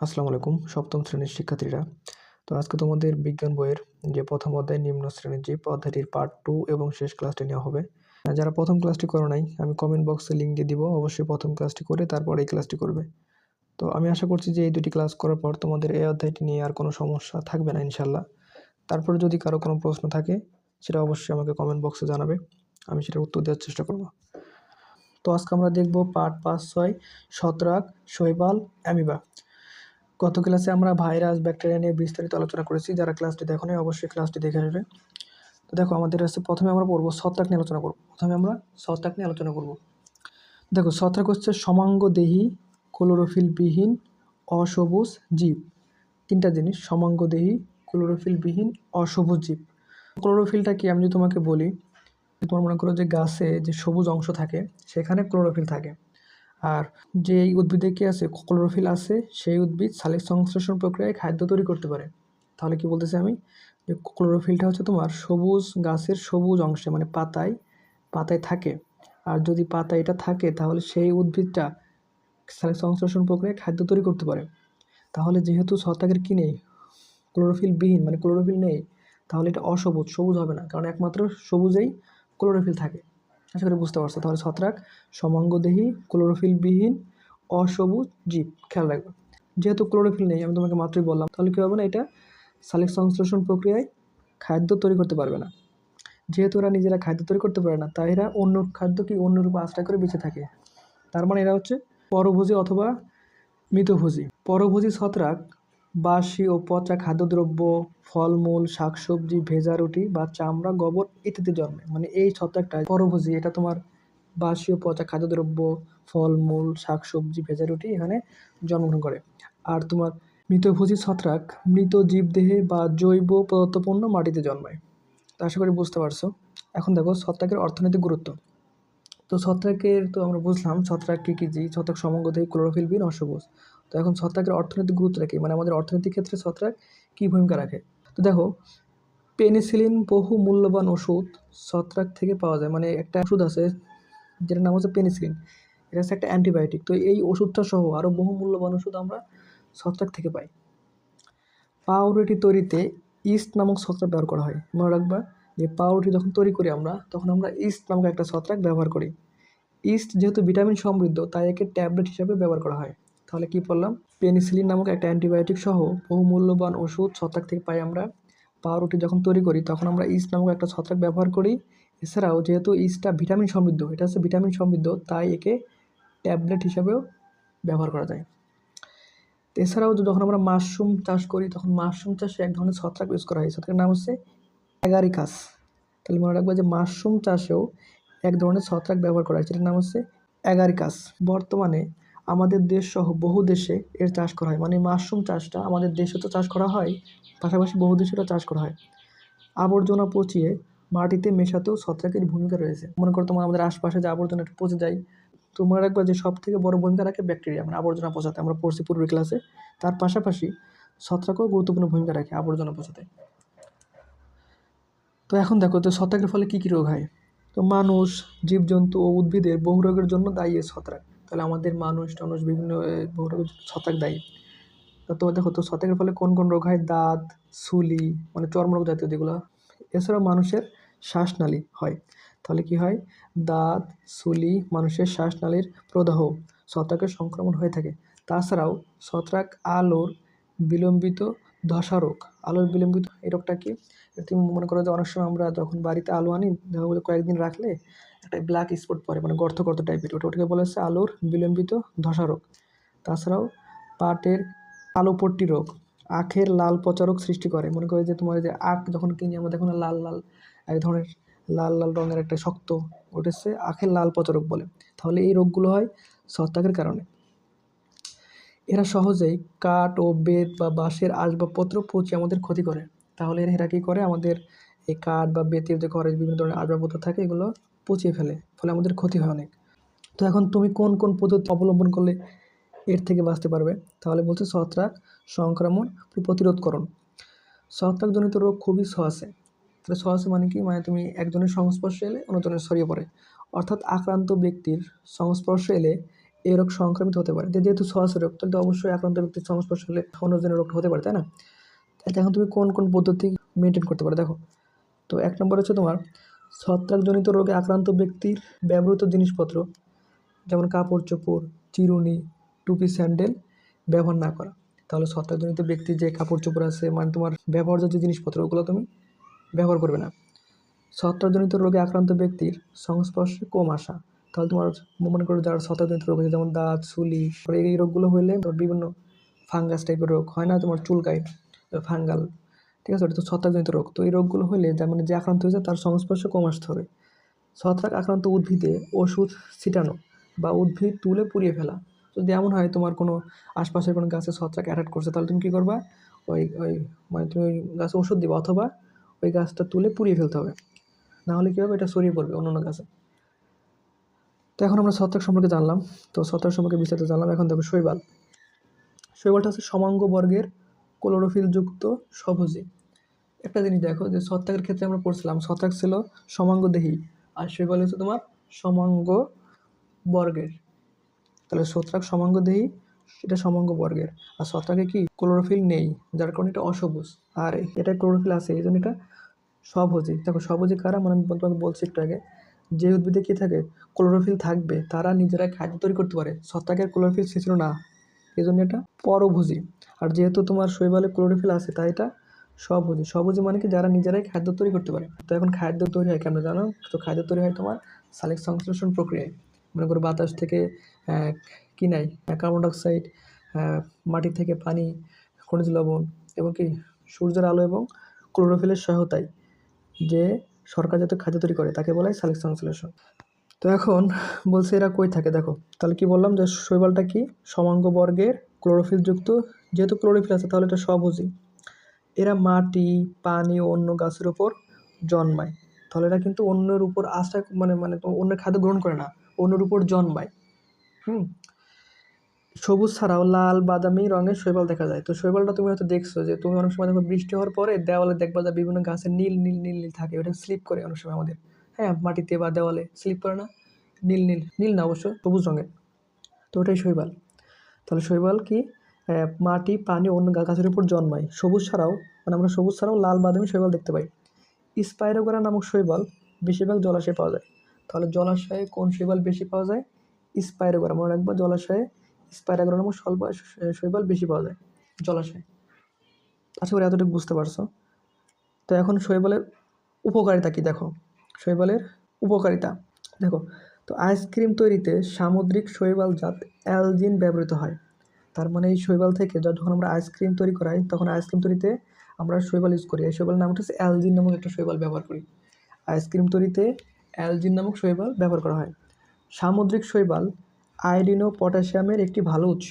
আসসালামু আলাইকুম, সপ্তম শ্রেণির শিক্ষার্থীরা। তো আজকে তোমাদের বিজ্ঞান বইয়ের যে প্রথম অধ্যায়, নিম্ন শ্রেণির যে অধ্যায়টির পার্ট টু এবং শেষ ক্লাসটি নেওয়া হবে। যারা প্রথম ক্লাসটি করো নাই, আমি কমেন্ট বক্সে লিঙ্ক দিয়ে দিব, অবশ্যই প্রথম ক্লাসটি করে তারপর এই ক্লাসটি করবে। তো আমি আশা করছি যে এই দুটি ক্লাস করার পর তোমাদের এই অধ্যায়টি নিয়ে আর কোনো সমস্যা থাকবে না ইনশাল্লাহ তারপর যদি কারও কোনো প্রশ্ন থাকে, সেটা অবশ্যই আমাকে কমেন্ট বক্সে জানাবে, আমি সেটার উত্তর দেওয়ার চেষ্টা করব। তো আজকে আমরা দেখব পার্ট পাঁচ ছয় শতরাক শৈবাল, অ্যামিবা। গত ক্লাসে আমরা ভাইরাস, ব্যাকটেরিয়া নিয়ে বিস্তারিত আলোচনা করেছি। যারা ক্লাসটি দেখো নাই অবশ্যই ক্লাসটি দেখে আসবে। তো দেখো, আমাদের হচ্ছে প্রথমে আমরা পড়ব ছত্রাক নিয়ে আলোচনা করব। প্রথমে আমরা ছত্রাক নিয়ে আলোচনা করব। দেখো ছত্রাক হচ্ছে সমাঙ্গ দেহী ক্লোরোফিলবিহীন, অসবুজ জীব। তিনটা জিনিস সমাঙ্গ দেহী ক্লোরোফিলবিহীন, অসবুজ জীব। ক্লোরোফিলটা কি? আমি যদি তোমাকে বলি, তোমার মনে করো যে গাছে যে সবুজ অংশ থাকে, সেখানে ক্লোরোফিল থাকে। আর যে এই উদ্ভিদে কি আছে ক্লোরোফিল আছে, সেই উদ্ভিদ সালিক সংশ্লেষণ প্রক্রিয়ায় খাদ্য তৈরি করতে পারে। তাহলে কি বলতেছি আমি? যে ক্লোরোফিলটা হচ্ছে তোমার সবুজ গাছের সবুজ অংশে মানে পাতায় পাতায় থাকে। আর যদি পাতায় এটা থাকে, তাহলে সেই উদ্ভিদটা সালিক সংশ্লেষণ প্রক্রিয়ায় খাদ্য তৈরি করতে পারে। তাহলে যেহেতু ছত্রাকের কি নেই? ক্লোরোফিল বিহীন মানে ক্লোরোফিল নেই, তাহলে এটা অসবুজ, সবুজ হবে না। কারণ একমাত্র সবুজেই ক্লোরোফিল থাকে। আশা করি বুঝতে পারছ। তাহলে ছত্রাক, সমাঙ্গদেহী, ক্লোরোফিলবিহীন, অসবুজ জীব, খেয়াল রাখবে। যেহেতু ক্লোরোফিল নেই, আমি তোমাকে মাত্রই বললাম, তাহলে কী হবে না, এটা সালিক সংশ্লেষণ প্রক্রিয়ায় খাদ্য তৈরি করতে পারবে না। যেহেতু এরা নিজেরা খাদ্য তৈরি করতে পারে না, তাই এরা অন্য খাদ্য কি অন্য রূপে আশ্রয় করে বেঁচে থাকে। তার মানে এরা হচ্ছে পরভোজী অথবা মৃতভোজী। পরভোজী ছত্রাক বাসি ও পচা খাদ্যদ্রব্য, ফলমূল, শাকসবজি, ভেজা রুটি বা চামড়া, গোবর ইত্যাদি জন্মে। মানে এই ছত্রাকটা পরভোজী, এটা তোমার বাসি ও পচা খাদ্যদ্রব্য, ফলমূল, শাকসবজি, ভেজা রুটি এখানে জন্মগ্রহণ করে। আর তোমার মৃতভোজী ছত্রাক মৃত জীবদেহে বা জৈব পদার্থপূর্ণ মাটিতে জন্মায়। তো আশা করি বুঝতে পারছ। এখন দেখো ছত্রাকের অর্থনৈতিক গুরুত্ব। তো ছত্রাকের, তো আমরা বুঝলাম ছত্রাক কী কী জি ছত্রাক সমঙ্গদেহী ক্লোরোফিল বিন অসবুজ তো এখন ছত্রাকের অর্থনৈতিক গুরুত্বটা কী মানে আমাদের অর্থনৈতিক ক্ষেত্রে ছত্রাক কী ভূমিকা রাখে? তো দেখো, পেনিসিলিন বহু মূল্যবান ওষুধ ছত্রাক থেকে পাওয়া যায় মানে একটা ওষুধ আছে যেটার নাম হচ্ছে পেনিসিলিন। এটা হচ্ছে একটা অ্যান্টিবায়োটিক, তো এই ওষুধটা সহ আরও বহু মূল্যবান ওষুধ আমরা ছত্রাক থেকে পাই। পাউরুটি তৈরিতে ইস্ট নামক ছত্রাক ব্যবহার করা হয়। মনে রাখবা যে পাউরুটি যখন তৈরি করি আমরা, তখন আমরা ইস্ট নামক একটা ছত্রাক ব্যবহার করি। ইস্ট যেহেতু ভিটামিন সমৃদ্ধ, তাই একে ট্যাবলেট হিসাবে ব্যবহার করা হয়। তাহলে কি বললাম পেনিসিলিন নামক একটা অ্যান্টিবায়োটিক সহ বহু মূল্যবান ওষুধ ছত্রাক থেকে পাই আমরা। পাউরুটি যখন তৈরি করি, তখন আমরা ইস্ট নামক একটা ছত্রাক ব্যবহার করি। এছাড়াও যেহেতু ইস্টটা ভিটামিন সমৃদ্ধ, এটা হচ্ছে ভিটামিন সমৃদ্ধ, তাই একে ট্যাবলেট হিসাবেও ব্যবহার করা যায়। এছাড়াও যখন আমরা মাশরুম চাষ করি, তখন মাশরুম চাষে এক ধরনের ছত্রাক ইউজ করা হয়। ছত্রাকের নাম হচ্ছে অ্যাগারিকাস। তাহলে মনে রাখব যে মাশরুম চাষেও এক ধরনের ছত্রাক ব্যবহার করা হয় সেটার নাম হচ্ছে অ্যাগারিকাস। বর্তমানে আমাদের দেশ সহ বহু দেশে এর চাষ করা হয়। মানে মাশরুম চাষটা আমাদের দেশে তো চাষ করা হয়, পাশাপাশি বহু দেশে চাষ করা হয়। আবর্জনা পচিয়ে মাটিতে মেশাতেও ছত্রাকের ভূমিকা রয়েছে। মনে করো তোমার আমাদের আশপাশে যে আবর্জনা পচে যায় তো মনে রাখবা যে সব থেকে বড় ভূমিকা রাখে ব্যাকটেরিয়া মানে আবর্জনা পচাতে। আমরা পড়ছি পূর্বের ক্লাসে তার পাশাপাশি ছত্রাকও গুরুত্বপূর্ণ ভূমিকা রাখে আবর্জনা পচাতে। তো এখন দেখো, তো ছত্রাকের ফলে কী কী রোগ হয়? তো মানুষ, জীবজন্তু ও উদ্ভিদের বহু রোগের জন্য দায়ী ছত্রাক। তাহলে আমাদের মানুষ টানুষ বিভিন্ন ছত্রাক দায়ী। তো দেখো তো ছত্রাকের ফলে কোন কোন রোগ হয়? দাঁত, সুলি মানে চর্মরোগ জাতীয় যেগুলো। এছাড়াও মানুষের শ্বাসনালী হয়। তাহলে কি হয়? দাঁত, সুলি মানুষের শ্বাসনালীর প্রদাহ, ছত্রাকের সংক্রমণ হয়ে থাকে। তাছাড়াও ছত্রাক আলোর বিলম্বিত ধসা রোগ আলোর বিলম্বিত, এই রোগটা কি? তুমি মনে করো যে অনেক সময় আমরা যখন বাড়িতে আলো আনি কয়েকদিন রাখলে একটা ব্ল্যাক স্পট পরে মানে গর্ত গর্ত টাইপের ওটা ওটাকে বলা হচ্ছে আলোর বিলম্বিত ধসা রোগ তাছাড়াও পাটের কালো পট্টি রোগ, আখের লাল পচা রোগ সৃষ্টি করে। মনে করে যে তোমার যে আখ যখন কিনি, আমরা দেখো না লাল লাল, এক ধরনের লাল লাল রঙের একটা শক্ত, ওটা হচ্ছে আখের লাল পচা রোগ বলে। তাহলে এই রোগগুলো হয় ছত্রাকের কারণে। এরা সহজেই কাঠ ও বেত বা বাঁশের আসবাবপত্র পচে আমাদের ক্ষতি করে। তাহলে এরা কী করে? আমাদের এই কাঠ বা বেতের যে ঘরে বিভিন্ন ধরনের আসবাবপত্র থাকে, এগুলো পচিয়ে ফেলে, ফলে আমাদের ক্ষতি হয় অনেক। তো এখন তুমি কোন কোন পদ্ধতি অবলম্বন করলে এর থেকে বাঁচতে পারবে? তাহলে বলছে ছত্রাক সংক্রমণ প্রতিরোধকরণ। ছত্রাকজনিত রোগ খুবই সহজে। তাহলে সহজে মানে কি? মানে তুমি একজনের সংস্পর্শে এলে অন্যজনের ছড়িয়ে পড়ে। অর্থাৎ আক্রান্ত ব্যক্তির সংস্পর্শে এলে এই রোগ সংক্রমিত হতে পারে। যেহেতু সরাসরি রোগ, তাহলে অবশ্যই আক্রান্ত ব্যক্তির সংস্পর্শ হলে অন্যজনের রোগটা হতে পারে, তাই না? এখন তুমি কোন কোন পদ্ধতি মেনটেন করতে পারো? দেখো। তো এক নম্বর হচ্ছে তোমার ছত্রাকজনিত রোগে আক্রান্ত ব্যক্তির ব্যবহৃত জিনিসপত্র, যেমন কাপড়, চোপড়, চিরুনি, টুপি, স্যান্ডেল ব্যবহার না করা। তাহলে ছত্রাকজনিত ব্যক্তির যে কাপড়, চোপড় আছে মানে তোমার ব্যবহার্য যে জিনিসপত্র, ওগুলো তুমি ব্যবহার করবে না। ছত্রাকজনিত রোগে আক্রান্ত ব্যক্তির সংস্পর্শে কম আসা। তাহলে তোমার মনে করো যারা ছত্রাকজনিত রোগ আছে, যেমন দাঁত তারপরে এই রোগগুলো হলে বিভিন্ন ফাঙ্গাস টাইপের রোগ হয় না, তোমার চুলকায়, ফাঙ্গাল ঠিক আছে? ওটা তো ছত্রাকজনিত রোগ। তো এই রোগগুলো হলে যা মানে যে আক্রান্ত হয়েছে তার সংস্পর্শে কম আসতে হবে। ছত্রাক আক্রান্ত উদ্ভিদে ওষুধ ছিটানো বা উদ্ভিদ তুলে পুড়িয়ে ফেলা। যদি এমন হয় তোমার কোনো আশপাশের কোনো গাছে ছত্রাক অ্যাটাক করছে, তাহলে তুমি কী করবা? ওই ওই মানে তুমি ওই গাছে ওষুধ দিবা অথবা ওই গাছটা তুলে পুড়িয়ে ফেলতে হবে। নাহলে কী হবে? এটা ছড়িয়ে পড়বে অন্য গাছে। তো এখন আমরা ছত্রাক সম্পর্কে জানলাম। তো ছত্রাক সম্পর্কে বিস্তারিত জানলাম। এখন দেখো শৈবাল। শৈবালটা হচ্ছে সমাঙ্গ বর্গের ক্লোরোফিলযুক্ত সবুজে। একটা জিনিস দেখো যে ছত্রাকের ক্ষেত্রে আমরা পড়ছিলাম, ছত্রাক ছিল সমাঙ্গদেহী, আর শৈবাল হচ্ছে তোমার সমাঙ্গ বর্গের তাহলে ছত্রাক সমাঙ্গদেহী, এটা সমাঙ্গ বর্গের আর ছত্রাকে কি? ক্লোরোফিল নেই, যার কারণে এটা অসবুজ। আর এটা ক্লোরোফিল আছে, এই জন্য এটা সবুজে। দেখো, সবুজে কারা? মানে আমি তোমাকে বলছি একটু আগে, যে উদ্ভিদে কী থাকে? ক্লোরোফিল থাকবে, তারা নিজেরা খাদ্য তৈরি করতে পারে। ছত্রাকের ক্লোরোফিল সে ছিল না, এই জন্য এটা পরভোজী। আর যেহেতু তোমার শৈবালে ক্লোরোফিল আছে, তাই এটা সবুজি। সবুজি মানে কি? যারা নিজেরাই খাদ্য তৈরি করতে পারে। তো এখন খাদ্য তৈরি হয় কেন জানো? তো খাদ্য তৈরি হয় তোমার সালিক সংশ্লেষণ প্রক্রিয়ায়। মনে করো বাতাস থেকে কি নাই? কার্বন ডাইঅক্সাইড মাটি থেকে পানি, খনিজ লবণ এবং কি? সূর্যের আলো এবং ক্লোরোফিলের সহায়তায় যে সরকার যাতে খাদ্য তৈরি করে, তাকে বলা হয় সালিক সংশ্লেষণ। তো এখন বলছে এরা কই থাকে? দেখো, তাহলে কি বললাম যে শৈবালটা কি? সমাঙ্গ বর্গের ক্লোরোফিলযুক্ত যেহেতু ক্লোরোফিল আছে, তাহলে এটা সবুজই। এরা মাটি, পানি ও অন্য গাছের উপর জন্মায়। তাহলে এরা কিন্তু অন্যের উপর আস্থা মানে মানে অন্যের খাদ্য গ্রহণ করে না, অন্যের উপর জন্মায়। হুম? সবুজ ছাড়াও লাল, বাদামি রঙের শৈবাল দেখা যায়। তো শৈবালটা তুমি হয়তো দেখছ যে, তুমি অনেক সময় দেখো বৃষ্টি হওয়ার পরে দেওয়ালে দেখবা যে, বিভিন্ন গাছে নীল নীল নীল নীল থাকে। ওটা স্লিপ করে অনেক সময় আমাদের। হ্যাঁ মাটিতে বা দেওয়ালে স্লিপ করে না? নীল নীল নীল না অবশ্য, সবুজ রঙের। তো ওটাই শৈবাল। তাহলে শৈবাল কি মাটি, পানি, অন্য গাছের উপর জন্মায়। সবুজ ছাড়াও মানে আমরা সবুজ ছাড়াও লাল বাদামি শৈবাল দেখতে পাই। স্পাইরোগোরা নামক শৈবাল বেশিরভাগ জলাশয়ে পাওয়া যায়। তাহলে জলাশয়ে কোন শৈবাল বেশি পাওয়া যায়? স্পাইরোগোরা। মনে রাখব জলাশয়ে স্পাইরোগোরা নামক স্বল্প শৈবাল বেশি পাওয়া যায় জলাশয়ে। আশা করি এতটুকু বুঝতে পারছ। তো এখন শৈবালের উপকারিতা কি দেখো? শৈবালের উপকারিতা। দেখো তো আইসক্রিম তৈরিতে সামুদ্রিক শৈবাল জাত অ্যালজিন ব্যবহৃত হয়। তার মানে এই শৈবাল থেকে যখন আমরা আইসক্রিম তৈরি করাই, তখন আইসক্রিম তৈরিতে আমরা শৈবাল ইউজ করি। এই শৈবাল নামটা হচ্ছে অ্যালজিন নামক একটা শৈবাল ব্যবহার করি। আইসক্রিম তৈরিতে অ্যালজিন নামক শৈবাল ব্যবহার করা হয়। সামুদ্রিক শৈবাল আয়োডিন পটাশিয়ামের একটি ভালো উৎস।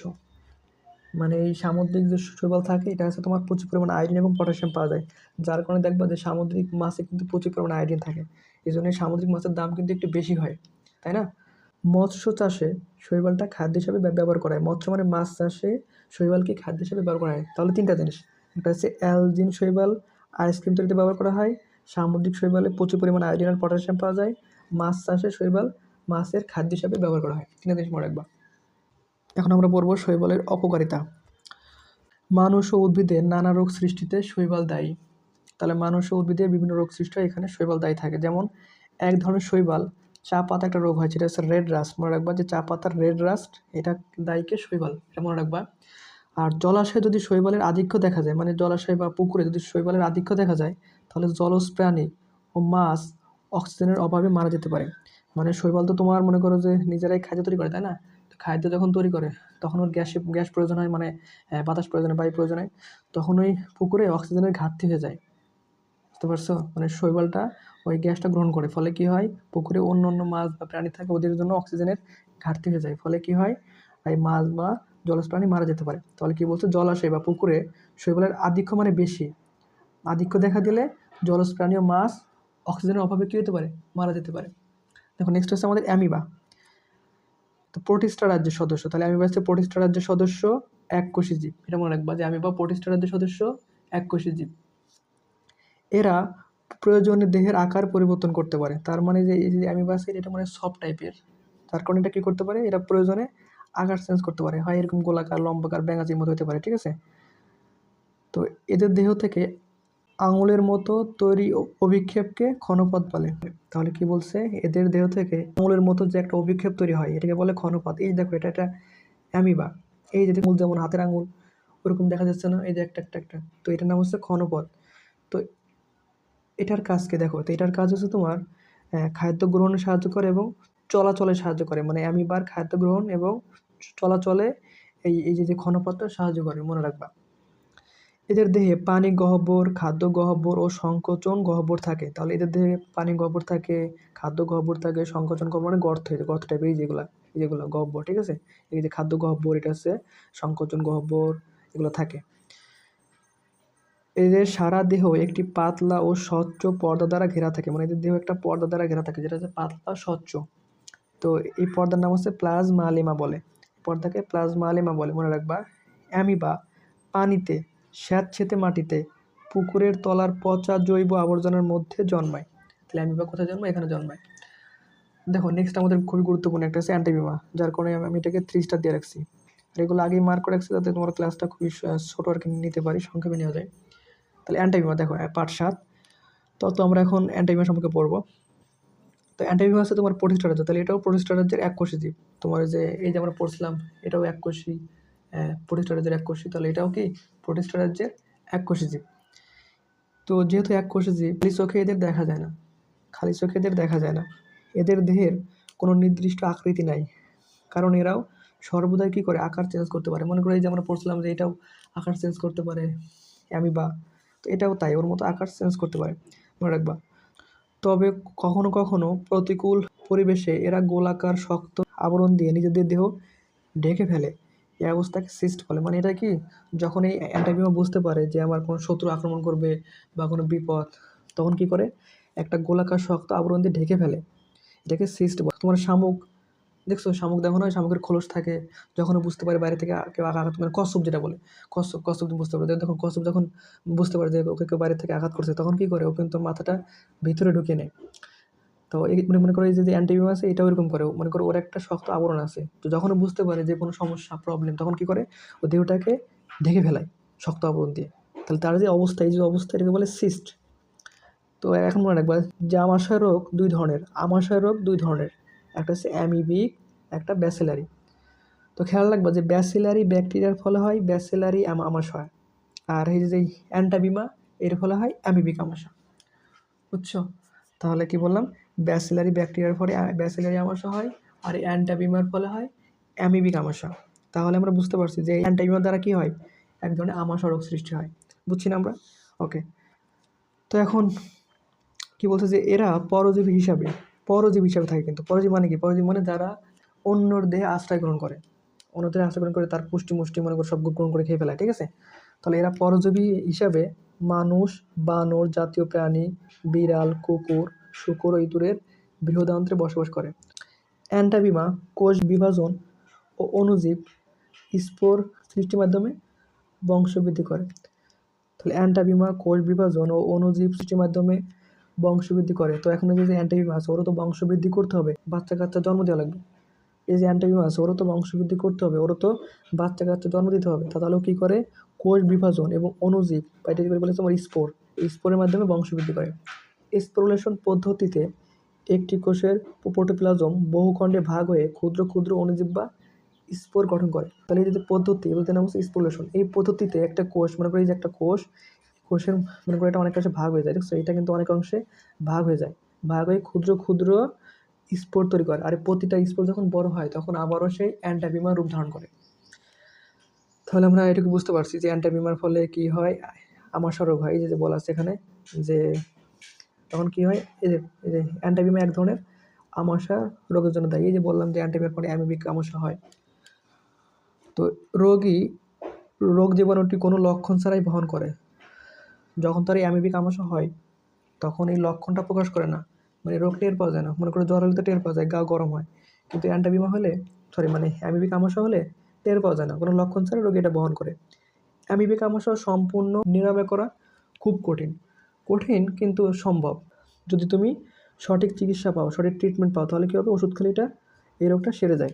মানে এই সামুদ্রিক যে শৈবাল থাকে, এটা হচ্ছে তোমার প্রচুর পরিমাণে আয়োডিন এবং পটাশিয়াম পাওয়া যায়। যার কারণে দেখবা যে সামুদ্রিক মাছে কিন্তু প্রচুর পরিমাণে আয়োডিন থাকে। এই জন্য সামুদ্রিক মাছের দাম কিন্তু একটু বেশি হয়। তাই না? মৎস্য চাষে শৈবালটা খাদ্য হিসাবে ব্যবহার করা হয়। মৎস্য মানে মাছ চাষে শৈবালকে খাদ্য হিসাবে ব্যবহার করা হয়। তাহলে তিনটা জিনিস। একটা হচ্ছে অ্যালজিন শৈবাল, আইসক্রিম তৈরিতে ব্যবহার করা হয়। সামুদ্রিক শৈবালে প্রচুর পরিমাণে আয়োডিন আর পটাশিয়াম পাওয়া যায়। মাছ চাষে শৈবাল মাছের খাদ্য হিসাবে ব্যবহার করা হয়। তিনটা জিনিস মনে রাখবা। এখন আমরা পড়ব শৈবালের অপকারিতা। মানুষ ও উদ্ভিদের নানা রোগ সৃষ্টিতে শৈবাল দায়ী। তাহলে মানুষ ও উদ্ভিদের বিভিন্ন রোগ সৃষ্টি হয়, এখানে শৈবাল দায়ী থাকে। যেমন, এক ধরনের শৈবাল চা পাতা একটা রোগ হয়, যেটা হচ্ছে রেড রাস্ট মনে রাখবা যে চা পাতার রেড রাস্ট এটা দায়ীকে শৈবাল, এটা মনে রাখবা। আর জলাশয়ে যদি শৈবালের আধিক্য দেখা যায় মানে জলাশয় বা পুকুরে যদি শৈবালের আধিক্য দেখা যায়, তাহলে জলজ প্রাণী ও মাছ অক্সিজেনের অভাবে মারা যেতে পারে। মানে শৈবাল তো তোমার মনে করো যে নিজেরাই খাদ্য তৈরি করে, তাই না? খাদ্য যখন তৈরি করে, তখন ওর গ্যাসে, গ্যাস প্রয়োজন হয় মানে বাতাস প্রয়োজন হয়, বায়ু প্রয়োজন হয়, তখন ওই পুকুরে অক্সিজেনের ঘাটতি হয়ে যায়। বুঝতে পারছ? মানে শৈবালটা ওই গ্যাসটা গ্রহণ করে। ফলে কি হয়? পুকুরে অন্য অন্য মাছ বা প্রাণী থাকে, ওদের জন্য অক্সিজেনের ঘাটতি হয়ে যায়। ফলে কি হয়? এই মাছ বা জলজ প্রাণী মারা যেতে পারে। তাহলে কি বলছে? জলাশয় বা পুকুরে শৈবালের আধিক্য মানে বেশি। আধিক্য দেখা দিলে জলজ প্রাণী ও মাছ অক্সিজেনের অভাবে কী হতে পারে? মারা যেতে পারে। দেখো নেক্সট হচ্ছে আমাদের অ্যামিবা। তো প্রতিষ্ঠা রাজ্যের সদস্য। তাহলে অ্যামিবা হচ্ছে প্রতিষ্ঠা রাজ্যের সদস্য, এক কোষী জীব। এটা মনে রাখবা যে অ্যামিবা প্রতিষ্ঠা রাজ্যের সদস্য, এক কোষী জীব। এরা প্রয়োজনে দেহের আকার পরিবর্তন করতে পারে। তার মানে যে, এই যে অ্যামিবা আছে এটা মানে সফট টাইপের তার কারণে এটা কী করতে পারে? এরা প্রয়োজনে আকার চেঞ্জ করতে পারে। হয় এরকম গোলাকার, লম্বাকার, ব্যাঙাচির মতো হতে পারে, ঠিক আছে? তো এদের দেহ থেকে আঙুলের মতো তৈরি অভিক্ষেপকে ক্ষণপথ বলে। তাহলে কি বলছে? এদের দেহ থেকে আঙুলের মতো যে একটা অভিক্ষেপ তৈরি হয়, এটাকে বলে ক্ষণপথ। এই দেখো, এটা একটা অ্যামিবা। এই যে যেমন হাতের আঙুল, ওরকম দেখা যাচ্ছে না? এই যে একটা একটা একটা। তো এটার নাম হচ্ছে ক্ষণপথ। তো এটার কাজকে দেখো, তো এটার কাজ হচ্ছে তোমার খাদ্য গ্রহণে সাহায্য করে এবং চলাচলে সাহায্য করে। মানে অ্যামিবার খাদ্য গ্রহণ এবং চলাচলে এই এই যে ক্ষণপত্র সাহায্য করে, মনে রাখবা। এদের দেহে পানি গহ্বর, খাদ্য গহ্বর ও সংকোচন গহ্বর থাকে। তাহলে এদের দেহে পানি গহ্বর থাকে, খাদ্য গহ্বর থাকে, সংকোচন গহ্বর মানে গর্ত গর্ত টাইপের এই যেগুলা যেগুলো গহ্বর, ঠিক আছে? এই যে খাদ্য গহ্বর, এটা হচ্ছে সংকোচন গহ্বর, এগুলো থাকে। এদের সারা দেহ একটি পাতলা ও স্বচ্ছ পর্দা দ্বারা ঘেরা থাকে। মানে এদের দেহ একটা পর্দা দ্বারা ঘেরা থাকে, যেটা হচ্ছে পাতলা, স্বচ্ছ। তো এই পর্দার নাম হচ্ছে প্লাজমা আলিমা বলে। পর্দাকে প্লাজমা আলিমা বলে। মনে রাখবা, অ্যামিবা পানিতে, স্যাঁতসেঁতে মাটিতে, পুকুরের তলার পচা জৈব আবর্জনার মধ্যে জন্মায়। তাহলে অ্যামিবা কোথায় জন্মায়? এখানে জন্মায়। দেখো নেক্সট আমাদের খুবই গুরুত্বপূর্ণ একটা হচ্ছে অ্যান্টিবিমা, যার কারণে আমি- আমি এটাকে থ্রি স্টার দিয়ে রাখছি। আর এগুলো আগেই মার্ক করে রাখছি, যাতে তোমার ক্লাসটা খুবই ছোটো আর কি, নিতে পারি, সংক্ষেপে নেওয়া যায়। তাহলে অ্যান্টাইভিমা দেখো পার্ট সাত। তো তো আমরা এখন অ্যান্টাইভিমা সম্পর্কে পড়ব। তো অ্যান্টাইভিমা হচ্ছে তোমার প্রতিষ্ঠারাজ্য তাহলে এটাও প্রতিষ্ঠারাজ্যের এক কোষী জীব। তোমার যে, এই যে আমরা পড়ছিলাম, এটাও এক কোষী প্রতিষ্ঠারাজ্যের এক কোষী। তাহলে এটাও কি? প্রতিষ্ঠারাজ্যের এক কোষী জীব। তো যেহেতু এক কোষী জীব, খালি চোখে এদের দেখা যায় না। খালি চোখে এদের দেখা যায় না। এদের দেহের কোনো নির্দিষ্ট আকৃতি নাই। কারণ এরাও সর্বদাই কী করে? আকার চেঞ্জ করতে পারে। মনে করো এই যে আমরা পড়ছিলাম যে এটাও আকার চেঞ্জ করতে পারে, অ্যামিবা। তো এটাও তাই, ওর মতো আকার চেঞ্জ করতে পারে। মনে রাখবা। তবে কখনো কখনো প্রতিকূল পরিবেশে এরা গোলাকার, শক্ত আবরণ দিয়ে নিজেদের দেহ ঢেকে ফেলে। এই অবস্থাকে সিস্ট বলে। মানে এটা কি? যখন এই অ্যান্টাবিমা বুঝতে পারে যে আমার কোনো শত্রু আক্রমণ করবে বা কোনো বিপদ, তখন কি করে? একটা গোলাকার, শক্ত আবরণ দিয়ে ঢেকে ফেলে। এটাকে সিস্ট বলে। তোমার শামুক দেখছ, শামুক দেখো না? শামুকের খোলস থাকে। যখন বুঝতে পারে বাইরে থেকে কেউ আঘাত মানে কচ্ছপ যেটা বলে কচ্ছপ তুমি বুঝতে পারে। দেখো কচ্ছপ যখন বুঝতে পারে যে ওকে কেউ বাইরে থেকে আঘাত করছে, তখন কি করে? ও কিন্তু মাথাটা ভিতরে ঢুকিয়ে নেয়। তো এই মনে মনে করো এই যে অ্যান্টিবিউ আছে, এটাও এরকম করে। মনে করো ওর একটা শক্ত আবরণ আছে। তো যখন বুঝতে পারে যে কোনো সমস্যা প্রবলেম তখন কি করে? ও দেহটাকে ঢেকে ফেলায় শক্ত আবরণ দিয়ে। তাহলে তার যে অবস্থা, এই যে অবস্থা এটাকে বলে সিস্ট তো এখন মনে রাখবা, যে আমাশয় রোগ দুই ধরনের। আমাশয় রোগ দুই ধরনের। একটা হচ্ছে অ্যামিবিক, একটা ব্যাসেলারি। তো খেয়াল রাখবা যে ব্যাসেলারি ব্যাকটেরিয়ার ফলে হয়, ব্যাসেলারি আমাশয়। আর এই যে অ্যান্টাবিমা, এর ফলে হয় অ্যামিবিক আমাশয়। বুঝছ? তাহলে কি বললাম? ব্যাসিলারি ব্যাকটেরিয়ার ফলে ব্যাসিলারি আমাশা হয় আর অ্যান্টাবিমার ফলে হয় অ্যামিবিক আমাশা তাহলে আমরা বুঝতে পারছি যে অ্যান্টাবিমার দ্বারা কি হয়? এক ধরনের আমাশা রোগ সৃষ্টি হয়। বুঝছি না আমরা? ওকে। তো এখন কি বলছে যে এরা পরজীবী হিসাবে পরজীবী হিসাবে থাকে কিন্তু পরজীব মানে কি? পরজীব মানে যারা অন্যর দেহে আশ্রয় গ্রহণ করে। অন্য দেহে আশ্রয় গ্রহণ করে, তার পুষ্টি, মুষ্টি, মনে করে সব গ্রহণ করে খেয়ে ফেলায়, ঠিক আছে? তাহলে এরা পরজীবী হিসাবে মানুষ, বানর, জাতীয় প্রাণী, বিড়াল, কুকুর, শুকর, ইঁদুরের বৃহদান্ত্রে বসবাস করে। অ্যান্টাবিমা, কোষ বিভাজন ও অনুজীব স্পোর সৃষ্টির মাধ্যমে বংশবৃদ্ধি করে। তাহলে অ্যান্টাবিমা, কোষ বিভাজন ও অনুজীব সৃষ্টির মাধ্যমে বংশবৃদ্ধি করে। তো এখন যে অ্যান্টাবিমা আছে ওরও তো বংশবৃদ্ধি করতে হবে বাচ্চা কাচ্চা জন্ম দেওয়া লাগবে। এই যে অ্যান্টাবিমা আছে ওরও তো বংশবৃদ্ধি করতে হবে, ওরও তো বাচ্চা কাচ্চা জন্ম দিতে হবে। তা তাহলে কী করে? কোষ বিভাজন এবং অনুজীব বা এটাকে বলে তোমার স্পোর এই স্পোরের মাধ্যমে বংশবৃদ্ধি করে। স্পোরুলেশন পদ্ধতিতে একটি কোষের প্রোটোপ্লাজম বহুখণ্ডে ভাগ হয়ে ক্ষুদ্র ক্ষুদ্র অণুজীব বা স্পোর গঠন করে। তাহলে এই যে পদ্ধতি বলতে নাম হচ্ছে স্পোরুলেশন এই পদ্ধতিতে একটা কোষ, মনে করি যে একটা কোষ কোষের মনে করি এটা অনেক অংশে ভাগ হয়ে যায়, দেখছ? এটা কিন্তু অনেক অংশে ভাগ হয়ে যায়। ভাগ হয়ে ক্ষুদ্র ক্ষুদ্র স্পোর তৈরি করে। আর প্রতিটা স্পোর যখন বড় হয়, তখন আবারও সেই অ্যান্টাবিমা রূপ ধারণ করে। তাহলে আমরা এটুকু বুঝতে পারছি যে অ্যান্টাবিমার ফলে কি হয়? আমাশা রোগ হয় এই যে যে বলা আছে এখানে, যে তখন কি হয়? এই যে এই যে অ্যান্টাবিমা এক ধরনের আমাশা রোগের জন্য দায়ী। এই যে বললাম যে অ্যান্টাবিমার পরে অ্যামিবিক আমাশা হয়। তো রোগী, রোগ জীবাণুটি কোনো লক্ষণ ছাড়াই বহন করে। যখন তার এই অ্যামিবিক আমাশা হয়, তখন এই লক্ষণটা প্রকাশ করে না। মানে রোগ টের পাওয়া যায় না। মনে করো জ্বর হলে তো টের পাওয়া যায়, গা গরম হয়। কিন্তু অ্যান্টাবিমা হলে সরি মানে অ্যামিবিক আমাশা হলে টের পাওয়া যায় না। কোনো লক্ষণ ছাড়া রোগী এটা বহন করে। অ্যামিবিক আমাশা সম্পূর্ণ নিরাময় করা খুব কঠিন। কঠিন কিন্তু সম্ভব। যদি তুমি সঠিক চিকিৎসা পাও, সঠিক ট্রিটমেন্ট পাও, তাহলে কী হবে? ওষুধ খেলে এটা, এই রোগটা সেরে যায়।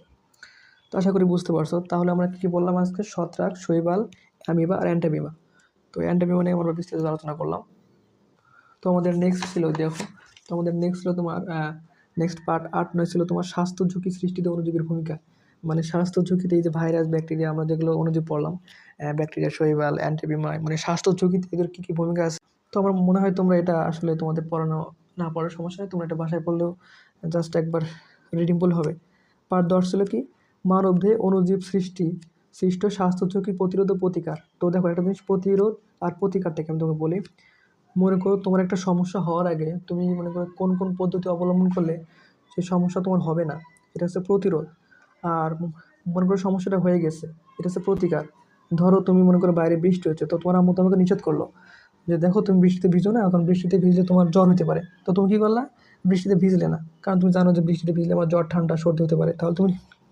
তো আশা করি বুঝতে পারছ। তাহলে আমরা কী বললাম আজকে? ছত্রাক শৈবাল, অ্যামিবা আর অ্যান্টামিবা তো অ্যান্টামিবা নিয়ে আমরা বিস্তারিত আলোচনা করলাম। তো আমাদের নেক্সট ছিল, দেখো, তো আমাদের নেক্সট ছিল তোমার নেক্সট পার্ট আট নয় ছিল তোমার স্বাস্থ্য ঝুঁকি সৃষ্টিতে অণুজীবের ভূমিকা। মানে স্বাস্থ্য ঝুঁকিতে এই যে ভাইরাস ব্যাকটেরিয়া আমরা যেগুলো অণুজীব পড়লাম ব্যাকটেরিয়া শৈবাল অ্যান্টিবিমা মানে স্বাস্থ্য ঝুঁকিতে এদের কী কী ভূমিকা আছে? তো আমার মনে হয় তোমরা এটা আসলে তোমাদের পড়ানো, না পড়ার সমস্যা নেই, তোমরা এটা বাসায় পড়লেও জাস্ট একবার রিডিং পড়লে হবে। পার্ট দশ ছিল কি? মানবদেহে অনুজীব সৃষ্টি সৃষ্ট স্বাস্থ্য ঝুঁকি প্রতিরোধ ও প্রতিকার। তো দেখো, একটা জিনিস প্রতিরোধ আর প্রতিকারটাকে আমি তোমাকে বলি। মনে করো তোমার একটা সমস্যা হওয়ার আগে তুমি মনে করো কোন কোন পদ্ধতি অবলম্বন করলে সেই সমস্যা তোমার হবে না। এটা হচ্ছে প্রতিরোধ। আর মনে করো সমস্যাটা হয়ে গেছে, এটা হচ্ছে প্রতিকার। ধরো তুমি মনে করো বাইরে বৃষ্টি হচ্ছে, তো তোমার আম্মু তোমাকে নিষেধ করল যে দেখো তুমি বৃষ্টিতে ভিজো না, এখন বৃষ্টিতে ভিজলে তোমার জ্বর হতে পারে। তো তুমি কী করলা? বৃষ্টিতে ভিজলে না, কারণ তুমি জানো যে বৃষ্টিতে ভিজলে আমার জ্বর, ঠান্ডা, সর্দি হতে পারে। তাহলে তুমি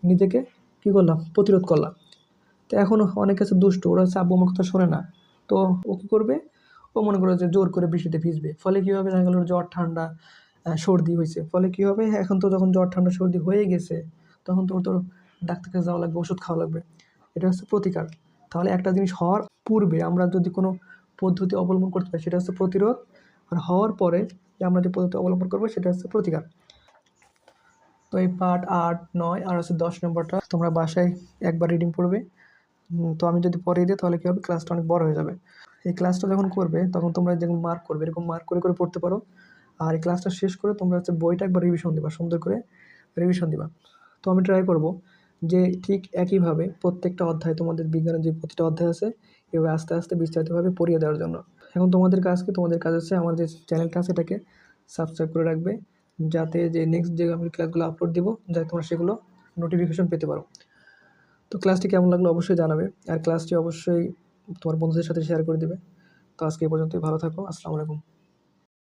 নিজেকে কী করলাম প্রতিরোধ করলাম তো এখন অনেক কাছে দুষ্ট, ওরা হচ্ছে আব্বু আমার কথা শোনে না। তো ও কী করবে? ও মনে করো যে জোর করে বৃষ্টিতে ভিজবে। ফলে কী হবে? দেখা গেলো জ্বর, ঠান্ডা সর্দি হয়েছে। ফলে কী হবে? এখন তো যখন জ্বর, ঠান্ডা, সর্দি হয়ে গেছে, তখন তোর তোর ডাক্তার কাছে যাওয়া লাগবে, ওষুধ খাওয়া লাগবে। এটা হচ্ছে প্রতিকার। তাহলে একটা জিনিস হওয়ার পূর্বে আমরা যদি কোনো পদ্ধতি অবলম্বন করতে পারি, সেটা হচ্ছে প্রতিরোধ। আর হওয়ার পরে যে আমরা যে পদ্ধতি অবলম্বন করব, সেটা হচ্ছে প্রতিকার। তো এই পার্ট আট, নয় আর হচ্ছে দশ নম্বরটা তোমরা বাসায় একবার রিডিং পড়বে। তো আমি যদি পরে দিই তাহলে কী হবে? ক্লাসটা অনেক বড় হয়ে যাবে। এই ক্লাসটা যখন করবে, তখন তোমরা যেরকম মার্ক করবে, এরকম মার্ক করে করে পড়তে পারো। আর এই ক্লাসটা শেষ করে তোমরা হচ্ছে বইটা একবার রিভিশন দিবা, সুন্দর করে রিভিশন দিবা। তো আমি ট্রাই করব যে ঠিক একইভাবে প্রত্যেকটা অধ্যায় তোমাদের বিজ্ঞানের যে প্রতিটা অধ্যায় আছে, এভাবে আস্তে আস্তে বিস্তারিতভাবে পড়িয়ে দেওয়ার জন্য। এখন তোমাদের কাজ কি? তোমাদের কাজ হচ্ছে আমার যে চ্যানেলটা আছে এটাকে সাবস্ক্রাইব করে রাখবে। যাতে যে নেক্সট যে আমি ক্লাসগুলো আপলোড দিব, যাতে তোমরা সেগুলো নোটিফিকেশন পেতে পারো। তো ক্লাসটি কেমন লাগল অবশ্যই জানাবে। আর ক্লাসটি অবশ্যই তোমার বন্ধুদের সাথে শেয়ার করে দেবে। তো আজকে এই পর্যন্তই, ভালো থাকো, আসসালামু আলাইকুম।